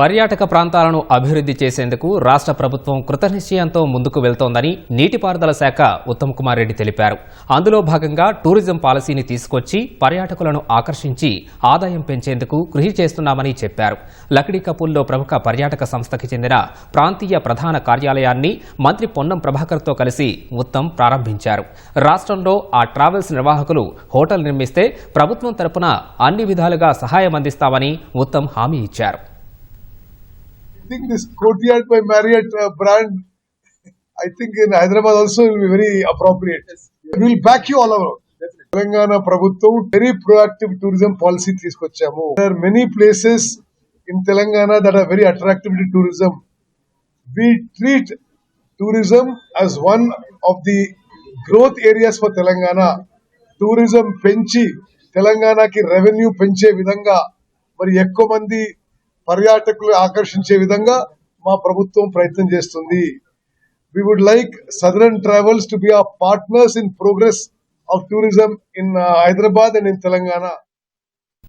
పర్యాటక ప్రాంతాలను అభివృద్ధి చేసేందుకు రాష్ట్ర ప్రభుత్వం కృతనిశ్చయంతో ముందుకు వెళ్తోందని నీటిపారుదల శాఖ ఉత్తమ్ కుమార్ రెడ్డి తెలిపారు. అందులో భాగంగా టూరిజం పాలసీని తీసుకొచ్చి పర్యాటకులను ఆకర్షించి ఆదాయం పెంచేందుకు కృషి చేస్తున్నామని చెప్పారు. లక్డీ కపూల్లో ప్రముఖ పర్యాటక సంస్థకి చెందిన ప్రాంతీయ ప్రధాన కార్యాలయాన్ని మంత్రి పొన్నం ప్రభాకర్తో కలిసి ఉత్తమ్ ప్రారంభించారు. రాష్ట్రంలో ఆ ట్రావెల్స్ నిర్వాహకులు హోటల్ నిర్మిస్తే ప్రభుత్వం తరపున అన్ని విధాలుగా సహాయం అందిస్తామని ఉత్తమ్ హామీ ఇచ్చారు. Think this courtyard by Marriott uh, brand, I think in Hyderabad also will be very appropriate. We will back you all over. Telangana ప్రభుత్వం వెరీ ప్రొయాక్టివ్ టూరిజం పాలసీ తీసుకొచ్చాము. There many places in Telangana that are very attractive to tourism we treat tourism as one of the growth areas for Telangana. Tourism పెంచి తెలంగాణకి revenue పెంచే విధంగా మరి ఎక్కువ మంది పర్యాటకులు ఆకర్షించే విధంగా మా ప్రభుత్వం ప్రయత్నం చేస్తుంది. We would like Southern Travels to be a partners in progress of tourism in Hyderabad and in Telangana